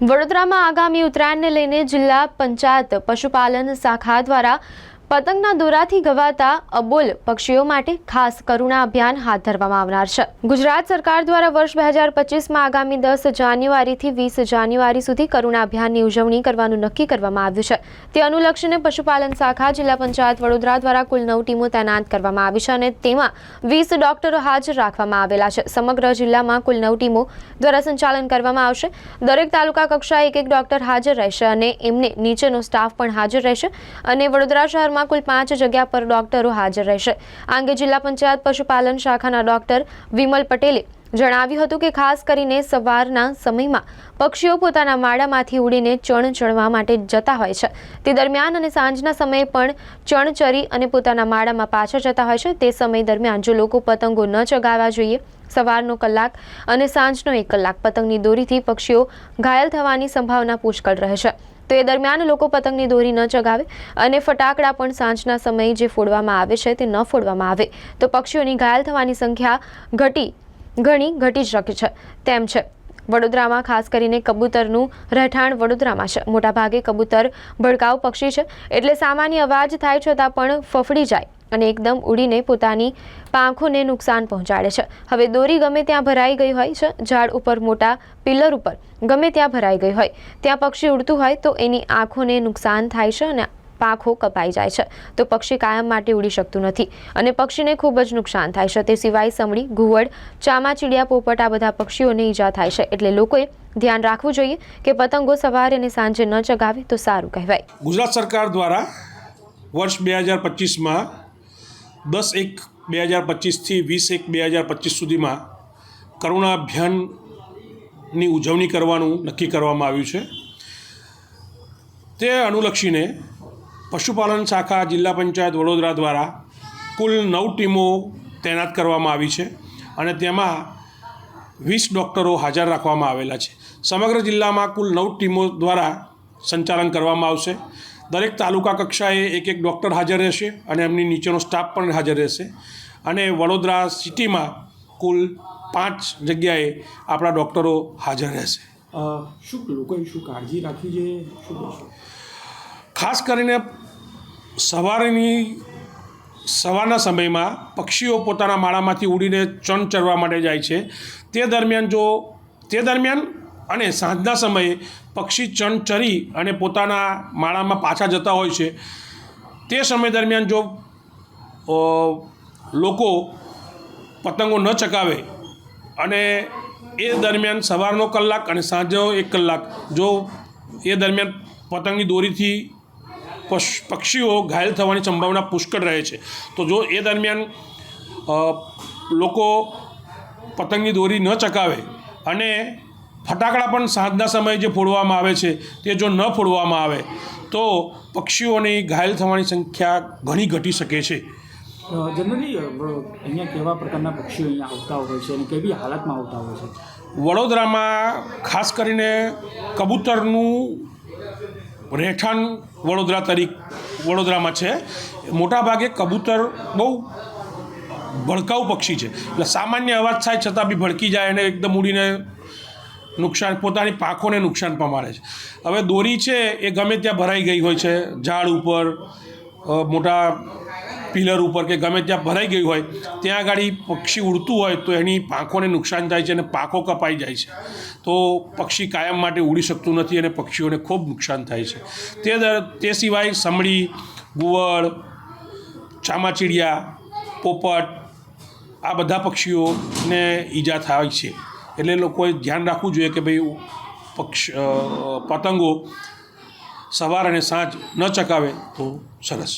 વડોદરામાં આગામી ઉત્તરાયણને લઈને જિલ્લા પંચાયત પશુપાલન શાખા દ્વારા પતંગના દોરાથી ગવાતા અબોલ પક્ષીઓ માટે ખાસ કરુણા અભિયાન હાથ ધરવામાં આવનાર છે. ગુજરાત સરકાર દ્વારા વર્ષ બે હજાર પચીસમાં આગામી દસ જાન્યુઆરીથી વીસ જાન્યુઆરી સુધી કરુણા અભિયાનની ઉજવણી કરવાનું નક્કી કરવામાં આવ્યું છે. તે અનુલક્ષીને પશુપાલન શાખા, જિલ્લા પંચાયત વડોદરા દ્વારા કુલ નવ ટીમો તૈનાત કરવામાં આવી છે અને તેમાં વીસ ડોક્ટરો હાજર રાખવામાં આવેલા છે. સમગ્ર જિલ્લામાં કુલ નવ ટીમો દ્વારા સંચાલન કરવામાં આવશે. દરેક તાલુકા કક્ષાએ એક એક ડોક્ટર હાજર રહેશે અને એમને નીચેનો સ્ટાફ પણ હાજર રહેશે અને વડોદરા શહેરમાં કુલ પાંચ જગ્યા પર ડોક્ટરો હાજર રહેશે. આ અંગે જિલ્લા પંચાયત પશુપાલન શાખાના ડોક્ટર વિમલ પટેલે જણાવ્યું હતું કે ખાસ કરીને સવારના સમયમાં પક્ષીઓ પોતાના માળામાંથી ઉડીને ચણ ચણવા માટે જતા હોય છે. તે દરમિયાન અને સાંજના સમયે પણ ચણ ચરી અને પોતાના માળામાં પાછા જતા હોય છે. તે સમય દરમિયાન જો લોકો પતંગો ન ચગાવવા જોઈએ, સવારનો કલાક અને સાંજનો એક કલાક પતંગની દોરીથી પક્ષીઓ ઘાયલ થવાની સંભાવના પુષ્કળ રહે છે. તો એ દરમિયાન લોકો પતંગની દોરી ન ચગાવે અને ફટાકડા પણ સાંજના સમયે જે ફોડવામાં આવે છે તે ન ફોડવામાં આવે. તો પક્ષીઓની ઘાયલ થવાની સંખ્યા ઘટી, ઘણી, ઘટી જ શકે છે. તેમ છે, વડોદરામાં ખાસ કરીને કબૂતરનું રહેઠાણ વડોદરામાં છે. મોટાભાગે કબૂતર ભડકાઉ પક્ષી છે. એટલે સામાન્ય અવાજ થાય છતાં પણ ફફડી જાય. અને એકદમ ઉડીને પોતાની પાંખોને નુકસાન પહોંચાડે છે. હવે દોરી ગમે ત્યાં ભરાઈ ગઈ હોય છે, ઝાડ ઉપર, મોટા પિલર ઉપર, ગમે ત્યાં ભરાઈ ગઈ હોય, ત્યાં પક્ષી ઉડતું હોય તો એની આંખોને નુકસાન થાય છે અને પાંખો કપાઈ જાય છે. તો પક્ષી કાયમ માટે ઉડી શકતું નથી અને પક્ષીને ખૂબ જ નુકસાન થાય છે. તે સિવાય સમડી ઘુવડ, ચામાચીડિયા, પોપટ આ બધા પક્ષીઓને ઈજા થાય છે. એટલે લોકોએ ધ્યાન રાખવું જોઈએ કે પતંગો સવારે અને સાંજે ન ચગાવે તો સારું કહેવાય. ગુજરાત સરકાર દ્વારા વર્ષ બે હજાર પચીસમાં દસ એક બે હજાર પચીસથી વીસ એક બે હજાર પચીસ સુધીમાં કરુણા અભિયાનની ઉજવણી કરવાનું નક્કી કરવામાં આવ્યું છે. તે અનુલક્ષીને પશુપાલન શાખા જિલ્લા પંચાયત વડોદરા દ્વારા કુલ નવ ટીમો તૈનાત કરવામાં આવી છે અને તેમાં વીસ ડૉક્ટરો હાજર રાખવામાં આવેલા છે. સમગ્ર જિલ્લામાં કુલ નવ ટીમો દ્વારા સંચાલન કરવામાં આવશે. દરેક તાલુકા કક્ષાએ એક એક ડૉક્ટર હાજર રહેશે અને એમની નીચેનો સ્ટાફ પણ હાજર રહેશે. અને વડોદરા સિટીમાં કુલ પાંચ જગ્યાએ આપણા ડૉક્ટરો હાજર રહેશે. શું લોકોએ શું કાળજી રાખવી જોઈએ? શું ખાસ કરીને સવારની સવારના સમયમાં પક્ષીઓ પોતાના માળામાંથી ઉડીને ચણ ચરવા માટે જાય છે. તે દરમિયાન જો તે દરમિયાન અને સાંજના સમયે પક્ષી ચણ ચરી અને પોતાના માળામાં પાછા જતા હોય છે. તે સમય દરમિયાન જો લોકો પતંગો ન ચકાવે અને એ દરમિયાન સવારનો કલાક અને સાંજનો એક કલાક, જો એ દરમિયાન પતંગની દોરીથી પક્ષીઓ ઘાયલ થવાની સંભાવના પુષ્કળ રહે છે. તો જો એ દરમિયાન લોકો પતંગની દોરી ન ચકાવે અને ફટાકડા પણ સાંજના સમયે જે ફોડવામાં આવે છે તે જો ન ફોડવામાં આવે તો પક્ષીઓની ઘાયલ થવાની સંખ્યા ઘણી ઘટી શકે છે. જનરલી અહીંયા કેવા પ્રકારના પક્ષીઓ અહીંયા આવતા હોય છે અને કેવી હાલતમાં આવતા હોય છે? વડોદરામાં ખાસ કરીને કબૂતરનું રહેઠાણ વડોદરા તરીકે વડોદરામાં છે. મોટાભાગે કબૂતર બહુ ભડકાઉ પક્ષી છે. એટલે સામાન્ય અવાજ થાય છતાં બી ભડકી જાય અને એકદમ ઉડીને નુકસાન, પોતાની પાંખોને નુકસાન પમાડે છે. હવે દોરી છે એ ગમે ત્યાં ભરાઈ ગઈ હોય છે, ઝાડ ઉપર મોટા પિલર ઉપર કે ગમે ત્યાં ભરાઈ ગઈ હોય, ત્યાં આગળ પક્ષી ઉડતું હોય તો એની પાંખોને નુકસાન થાય છે અને પાંખો કપાઈ જાય છે. તો પક્ષી કાયમ માટે ઉડી શકતું નથી અને પક્ષીઓને ખૂબ નુકસાન થાય છે. તે દર, તે સિવાય સમડી, ગુવળ, ચામાચીડિયા, પોપટ, આ બધા પક્ષીઓને ઈજા થાય છે. એટલે લોકોએ ધ્યાન રાખવું જોઈએ કે ભાઈ પક્ષ પતંગો સવાર અને સાંજ ન ચકાવે તો સરસ.